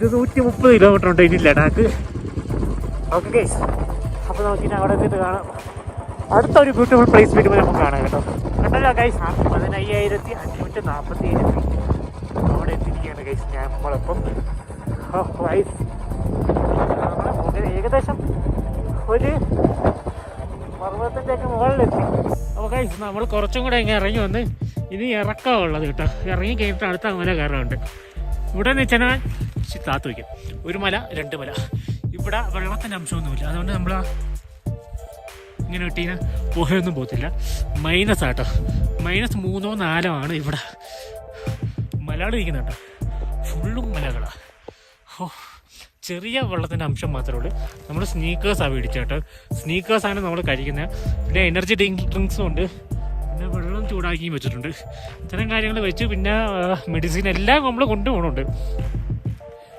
ഇത് നൂറ്റി മുപ്പത് കിലോമീറ്റർ ഉണ്ട് ഇനി ലഡാക്ക്. ഓക്കെ ഗൈസ് അപ്പോൾ നമുക്ക് ഇനി അവിടെ എത്തിയിട്ട് കാണാം. അടുത്തൊരു ബ്യൂട്ടിഫുൾ പ്ലേസ് വരുമ്പോൾ നമുക്ക് കാണാം കേട്ടോ. കണ്ടല്ലോ ഗൈസ് പതിനയ്യായിരത്തി അഞ്ഞൂറ്റി നാൽപ്പത്തി ഏഴ് അവിടെ എത്തിയിരിക്കുകയാണ് ഗൈസ് ഞാൻ നമ്മളിപ്പം ഏകദേശം ഒരു പർവതത്തിന്റെയൊക്കെ മുകളിലെത്തി. അപ്പോൾ ഗൈസ് നമ്മൾ കുറച്ചും കൂടെ ഇങ്ങനെ ഇറങ്ങി വന്ന് ഇനി ഇറക്കമുള്ളത് കേട്ടോ. ഇറങ്ങി കഴിഞ്ഞിട്ട് അടുത്ത അങ്ങനെ കയറാറുണ്ട് ഇവിടെ എന്ന് വെച്ചാൽ താത്ത് വയ്ക്കും. ഒരു മല രണ്ട് മല. ഇവിടെ വെള്ളത്തിന്റെ അംശമൊന്നുമില്ല. അതുകൊണ്ട് നമ്മൾ ഇങ്ങനെ കിട്ടിയാൽ പോയൊന്നും പോകത്തില്ല. മൈനസ് ആട്ടോ. മൈനസ് മൂന്നോ നാലോ ആണ് ഇവിടെ. മലയാളം ഇരിക്കുന്നുണ്ട് ഫുള്ളും മലകളാണ് ഓ ചെറിയ വെള്ളത്തിന്റെ അംശം മാത്രമേ ഉള്ളൂ. നമ്മൾ സ്നീക്കേഴ്സാണ് മേടിച്ചേട്ടോ സ്നീക്കേഴ്സാണ് നമ്മൾ കഴിക്കുന്നത് പിന്നെ എനർജി ഡ്രിങ്ക്സും ഉണ്ട്. പിന്നെ ചൂടാക്കിയും വെച്ചിട്ടുണ്ട്. ഇത്തരം കാര്യങ്ങൾ വെച്ച് പിന്നെ മെഡിസിൻ എല്ലാം നമ്മൾ കൊണ്ടുപോകണുണ്ട്.